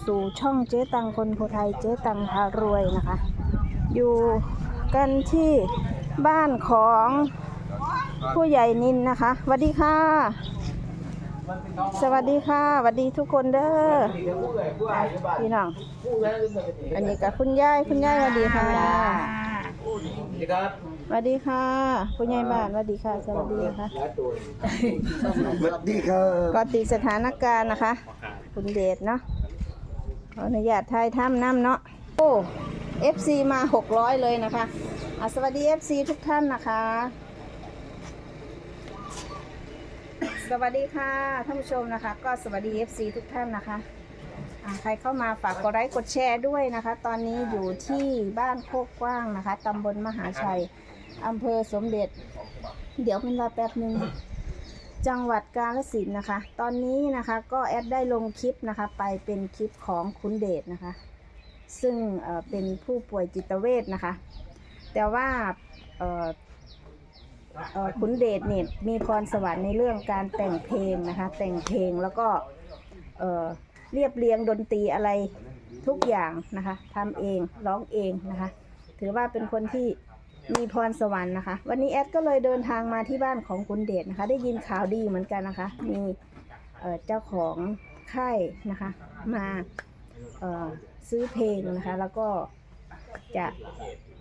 เข้าสู่ช่องเจ๊ตังคนโพไทยเจ๊ตังพารวยนะคะ อยู่กันที่บ้านของผู้ใหญ่นินนะคะสวัสดีค่ะ สวัสดีค่ะสวัสดีทุกคนเด้ออะพี่น้องอันนี้กับคุณยายคุณยายสวัสดีค่ะนี่ครับสวัสดีค่ะคุณยายบ้านสวัสดีค่ะ สวัสดีค่ะสวัสดีครับก็ติดสถานการณ์นะคะ คุณเดชเนาะ ขออนุญาตทายถ้ำน้ำเนาะโอ้ FC มา 600 เลยนะคะอะสวัสดี FC ทุกท่านนะคะ สวัสดีค่ะท่านผู้ชมนะคะ ก็สวัสดี FC ทุกท่านนะคะอะใครเข้ามาฝากกดไลค์กดแชร์ด้วยนะคะ ตอนนี้อยู่ที่บ้านโคกกว้างนะคะตำบลมหาชัยอำเภอสมเด็จ เดี๋ยวเป็นว่าแป๊บหนึ่ง จังหวัดกาฬสินธุ์นะคะ ตอนนี้นะคะก็แอดได้ลงคลิปนะคะ ไปเป็นคลิปของคุณเดชนะคะ ซึ่งเเป็นผู้ป่วยจิตเวชนะคะ แต่ว่าคุณเดชเนี่ยมีพรสวรรค์ในเรื่องการแต่งเพลงนะคะ แต่งเพลงแล้วก็เเรียบเรียงดนตรีอะไรทุกอย่างนะคะทำเองร้องเองนะคะ ถือว่าเป็นคนที่ มีพรสวรรค์นะคะ วันนี้แอดก็เลยเดินทางมาที่บ้านของคุณเดชนะคะ ได้ยินข่าวดีเหมือนกันนะคะ มีเเจ้าของค่ายนะคะ มาซื้อเพลงนะคะ แล้วก็จะ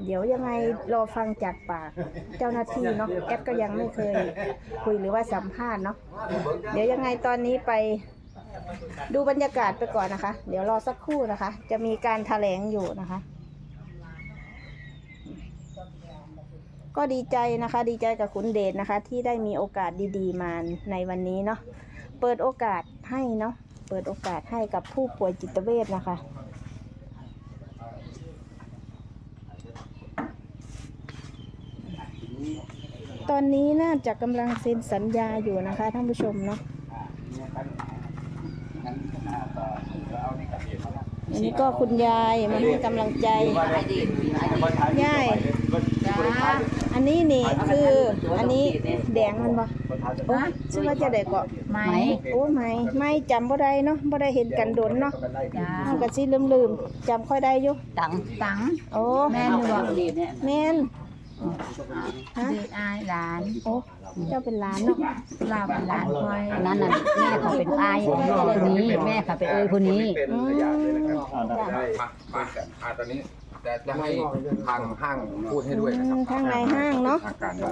เดี๋ยวยังไงรอฟังจากปากเจ้าหน้าที่เนาะแอดก็ยังไม่เคยคุยหรือว่าสัมภาษณ์เนาะเดี๋ยวยังไงตอนนี้ไปดูบรรยากาศไปก่อนนะคะ เดี๋ยวรอสักครู่นะคะ จะมีการแถลงอยู่นะคะ ก็ดีใจนะคะ ดีใจกับคุณเดชนะคะ ที่ได้มีโอกาสดีๆ มาในวันนี้เนาะเปิดโอกาสให้เนาะเปิดโอกาสให้กับผู้ป่วยจิตเวชนะคะตอนนี้น่าจะกำลังเซ็นสัญญาอยู่นะคะท่านผู้ชมเนาะอันนี้ก็คุณยายมาให้กำลังใจยาย อันนี้นี่คืออันนี้แดงมันบ่โอ้ชื่อว่าจะได้เกาะไหมโอ้ไม่ไม่จำบ่ได้เนาะบ่ได้เห็นกันโดนเนาะจ้าเฮาก็สิลืมๆจำค่อยได้อยู่ตังตังโอ้แม่นอยู่บ่แม่นฮะเด็กอายหลานโอ้เจ้าเป็นหลานเนาะลาเป็นหลานคอยนั่นน่ะแม่เขาเป็นอายคนนี้แม่เขาเป็นเอ้ยคนนี้อืมได้มาอ่าตอนนี้ แต่จะให้ทางห้างพูดให้ด้วยนะครับข้างในห้างเนาะทางการว่า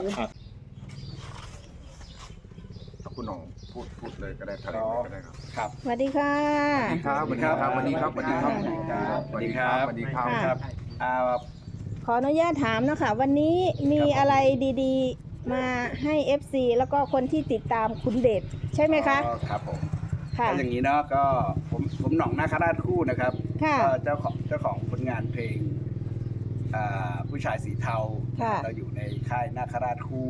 ถ้าคุณหน่องพูดพูดเลยก็ได้แถลงเลยก็ได้ครับครับสวัสดีค่ะ ครับสวัสดีครับสวัสดีครับสวัสดีครับสวัสดีครับสวัสดีครับค่ะอ่า ขออนุญาตถามนะคะวันนี้มีอะไรดีๆ มาให้ FC แล้วก็คนที่ติดตามคุณเดชใช่ไหมคะอ๋อครับผม ค่ะก็อย่างนี้เนาะก็ผมผมหน่องนาคราชคู่นะครับค่ะ ก็เจ้าของเจ้าของผลงานเพลงอ่าผู้ชายสีเทาค่ะ เราอยู่ในค่ายนาคราชคู่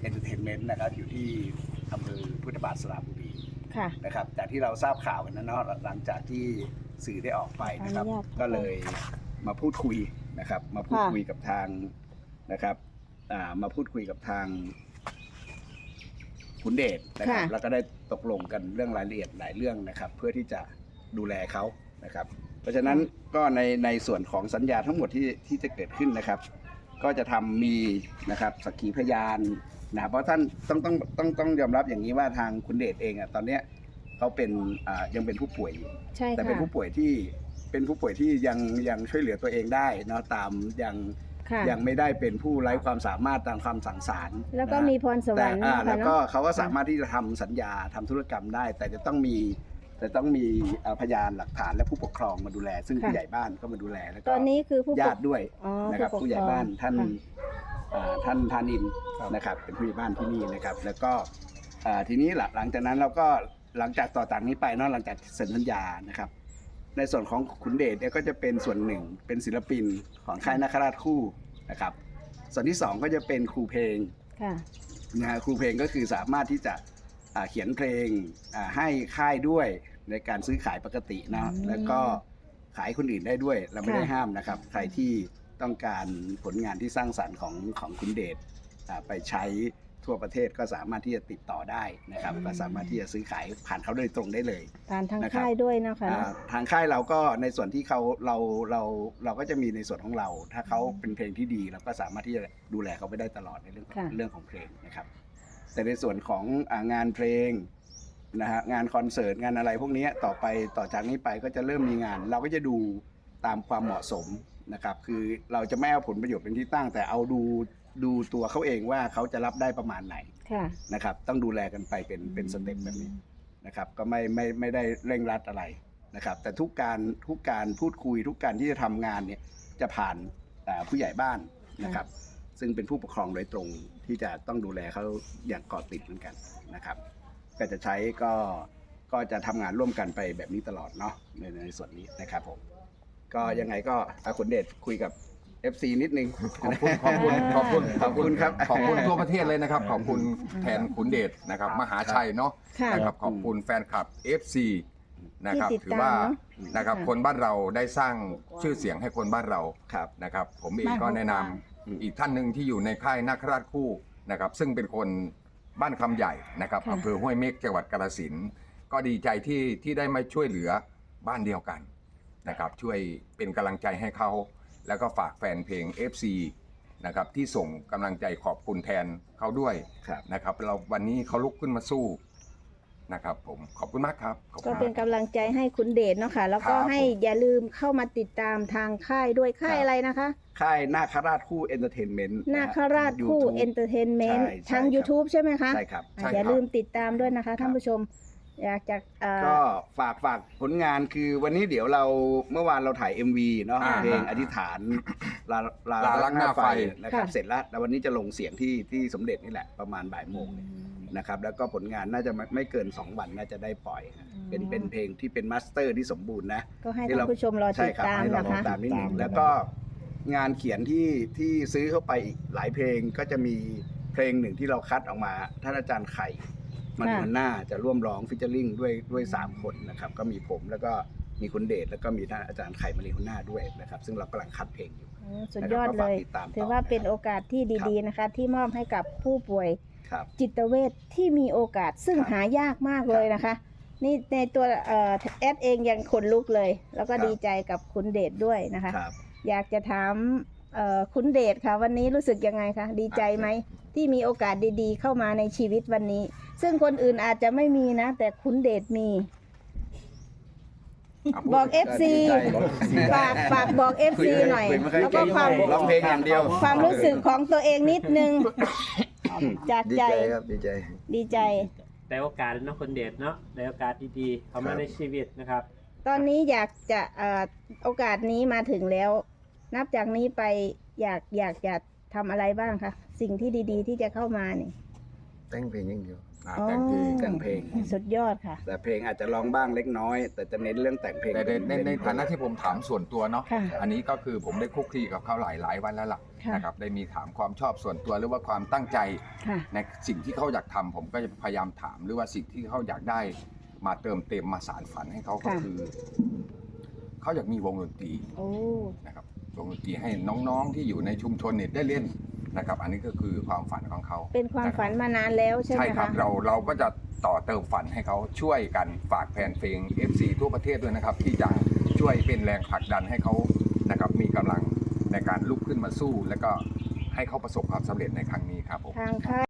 เอนเตอร์เทนเมนต์นะครับอยู่ที่อำเภอพุทธบาทสระบุรีค่ะ นะครับจากที่เราทราบข่าวกันนะเนาะหลังจากที่สื่อได้ออกไปนะครับขออนุญาตก็เลยมาพูดคุยนะครับ มาพูดค่ะ คุยกับทางนะครับอ่ามาพูดคุยกับทาง คุณเดชนะครับแล้วก็ได้ตกลงกันเรื่องรายละเอียดหลายเรื่องนะครับ เพื่อที่จะดูแลเขานะครับ เพราะฉะนั้นก็ในในส่วนของสัญญาทั้งหมดที่ที่จะเกิดขึ้นนะครับ ก็จะทำมีนะครับสักขีพยานนะเพราะท่านต้องต้องต้องต้องยอมรับอย่างนี้ว่าทางคุณเดชเองอะตอนเนี้ยเขาเป็นอ่ายังเป็นผู้ป่วยอยู่ ใช่แต่เป็นค่ะ ผู้ป่วยที่เป็นผู้ป่วยที่ยังยังช่วยเหลือตัวเองได้เนาะตามยัง ค่ะยังไม่ได้เป็นผู้ไร้ความสามารถตามคำสั่งศาลแล้วก็นะมีพรสวแต่รรค์อ่านะคะแล้วก็เนาะเขาก็สามารถที่จะทำสัญญาทำธุรกรรมได้ แต่จะต้องมีแต่ต้องมีเอ่อพยานหลักฐานและผู้ปกครองมาดูแล ซึ่งค่ะผู้ใหญ่บ้านก็มาดูแลแล้วก็ตอนนี้คือผู้ปก ญาติด้วยอ๋อนะครับผู้ปกผู้ใหญ่บ้านครองท่านค่ะอ่าท่านธานินนะครับเป็นผู้ใหญ่บ้านที่นี่นะครับ แล้วก็อ่าทีนี้หลังหลังจากนั้นเราก็หลังจากต่อจากนี้ไปเนาะหลังจากเซ็นสัญญานะครับ ในส่วนของขุนเดชเนี่ยก็จะเป็นส่วนหนึ่งเป็นศิลปินของค่ายนาคราชคู่นะครับ ส่วนที่สองก็จะเป็นครูเพลงค่ะนะฮะครูเพลงก็คือสามารถที่จะอ่าเขียนเพลงอ่าให้ค่ายด้วยในการซื้อขายปกตินะอืมแล้วก็ขายคนอื่นได้ด้วยเราไม่ได้ค่ะห้ามนะครับ ใครที่ต้องการผลงานที่สร้างสรรค์ของของคุณเดชอ่าไปใช้ ทั่วทั่วประเทศก็สามารถที่จะติดต่อได้นะครับ ก็สามารถที่จะซื้อขายผ่านเขาโดยตรงได้เลยผ่านทางนะครับค่ายด้วยนะคะอ่าทางค่ายเราก็ในส่วนที่เขาเราเราเราก็จะมีในส่วนของเรา ถ้าเขาเป็นเพลงที่ดีเราก็สามารถที่จะดูแลเขาไปได้ตลอดในเรื่องค่ะ เรื่องของเพลงนะครับ แต่ในส่วนของอางานเพลงนะฮะงานคอนเสิร์ตงานอะไรพวกเนี้ยต่อไปต่อจากนี้ไปก็จะเริ่มมีงาน เราก็จะดูตามความเหมาะสมนะครับ คือเราจะไม่เอาผลประโยชน์เป็นที่ตั้ง แต่เอาดู ดูตัวเขาเองว่าเขาจะรับได้ประมาณไหนค่ะ นะครับ ต้องดูแลกันไปเป็นเป็นสเต็ปแบบนี้นะครับ ก็ไม่ไม่ไม่ได้เร่งรัดอะไรนะครับ แต่ทุกการทุกการพูดคุยทุกการที่จะทำงานเนี่ยจะผ่านอ่าผู้ใหญ่บ้านนะครับ ซึ่งเป็นผู้ปกครองโดยตรงที่จะต้องดูแลเขาอย่างเกาะติดเหมือนกันนะครับ ก็จะใช้ก็ก็จะทำงานร่วมกันไปแบบนี้ตลอดเนาะในในส่วนนี้นะครับผม ก็ยังไงก็อาคุณเดชคุยกับ FC นิดนึง ขอบคุณขอบคุณขอบคุณขอบคุณครับขอบคุณทั่วประเทศเลยนะครับ ขอบคุณแทนขุนเดชนะครับ มหาชัยเนาะค่ะ นะครับขอบคุณแฟนคลับ FC นะครับที่ติดถือว่าตามเนอะนะครับค่ะคนบ้านเราได้สร้างชื่อเสียงให้คนบ้านเราครับ นะครับ ผมเองก็แนะนำอืมอีกท่านหนึ่งที่อยู่ในค่ายนาคราชคู่นะครับ ซึ่งเป็นคนบ้านคำใหญ่นะครับค่ะอำเภอห้วยเม็กจังหวัดกาฬสินธุ์ก็ดีใจที่ที่ได้มาช่วยเหลือบ้านเดียวกันนะครับ ช่วยเป็นกำลังใจให้เขา แล้วก็ฝากแฟนเพลง FC นะครับที่ส่งกำลังใจขอบคุณแทนเขาด้วยครับ นะครับ เราวันนี้เขาลุกขึ้นมาสู้นะครับ ผมขอบคุณมากครับขอบก็คุณเป็นมากกำลังใจให้คุณเดชเนาะค่ะ แล้วก็ครับให้อย่าลืมเข้ามาติดตามทางค่ายด้วยค่ายครับ อะไรนะคะ ค่ายนาคราชคู่เอนเตอร์เทนเมนต์ นาคราชคู่เอนเตอร์เทนเมนต์ใช่ใช่ทาง ครับ YouTube ใช่ไหมคะใช่ครับ อะใช่ครับ อย่าลืมติดตามด้วยนะคะท่านผู้ชม อยากจะเอ่อ ก็ฝากฝากผลงานคือวันนี้เดี๋ยวเราเมื่อวานเราถ่าย MV เนาะอ่าเพลงอธิษฐานลาลาลาลักหน้าไฟ นะครับค่ะ เสร็จแล้วแล้ววันนี้จะลงเสียงที่ที่สมเด็จนี่แหละประมาณบ่ายโมงนะครับ แล้วก็ผลงานน่าจะไม่ไม่เกิน 2 วันน่าจะได้ปล่อยครับเป็นเป็นเพลงที่เป็นมาสเตอร์ที่สมบูรณ์นะ ก็ให้ที่ท่าเรา นผู้ชมรอใช่ติดครับตามให้เรานะลองคะ ตามนิดหนึ่งแล้วก็งานเขียนที่ที่ซื้อเข้าไปอีกหลายเพลงก็จะมีเพลงหนึ่งที่เราคัดออกมาท่านอาจารย์ไข่ มันค่ะ มันหน้าจะร่วมร้องฟิชเจอริงด้วยด้วยสามคนนะครับก็มีผมแล้วก็มีคุณเดชแล้วก็มีท่านอาจารย์ไข่มารีคนหน้าด้วยนะครับซึ่งเรากำลังคัดเพลงอยู่ โอ้สุดยอดเลยนะครับก็ฝากติดตามต่อถือว่าเป็นโอกาสที่ดีๆนะคะ ที่มอบให้กับผู้ป่วยครับ จิตเวชที่มีโอกาสซึ่งครับหายากมากเลยนะคะ นี่ในตัวเอ่อแอดเองยังขนลุกเลย แล้วก็ครับ ดีใจกับคุณเดชด้วยนะคะ ครับอยากจะถามเอ่อคุณเดชค่ะ วันนี้รู้สึกยังไงคะดีใจไหม ที่มีโอกาสดีๆ เข้ามาในชีวิตวันนี้ ซึ่งคนอื่นอาจจะไม่มีนะ แต่คุณเดชมีอะพูดบอก FC ดีใจฝากฝากบอก FC หน่อยคุไม่ค่อยแล้วก็เก่งความร้องเพลงอย่างเดียวความรู้สึกของตัวเองนิดนึง จากดีใจใจครับดีใจ ดีใจ ได้โอกาสเนาะคนเดชเนาะได้โอกาสดีๆ เข้ามาในชีวิตนะครับ ตอนนี้อยากจะเอ่อโอกาสนี้มาถึงแล้ว นับจากนี้ไปอยากอยากจะ ทำอะไรบ้างคะสิ่งที่ดีๆ ที่จะเข้ามานี่แต่งเพลงอย่างเดียวอะแต่งเพลงแต่งเพลง สุดยอดค่ะ แต่เพลงอาจจะร้องบ้างเล็กน้อย แต่จะเน้นเรื่องแต่งเพลงแต่ในในในฐานะที่ผมถามส่วนตัวเนาะค่ะอันนี้ก็คือผมได้คุกคีกับเขาหลายหลายวันแล้วล่ะค่ะ นะครับได้มีถามความชอบส่วนตัวหรือว่าความตั้งใจ ค่ะ ในสิ่งที่เขาอยากทำผมก็จะพยายามถามหรือว่าสิ่งที่เขาอยากได้มาเติมเต็มมาสารฝันให้เขาก็ค่ะ คือ เขาอยากมีวงดนตรีโอ้ นะครับ วงดนตรีให้น้องๆที่อยู่ในชุมชนเนี่ยได้เล่นนะครับ อันนี้ก็คือความฝันของเขา เป็นความฝันมานานแล้วใช่ไหมใช่ครับคะเราเราก็จะต่อเติมฝันให้เขาช่วยกันฝากแฟนเพลง FC ทั่วประเทศด้วยนะครับ ที่จะช่วยเป็นแรงผลักดันให้เขานะครับมีกำลังในการลุกขึ้นมาสู้ แล้วก็ให้เขาประสบความสำเร็จในครั้งนี้ครับผม ทางค่าย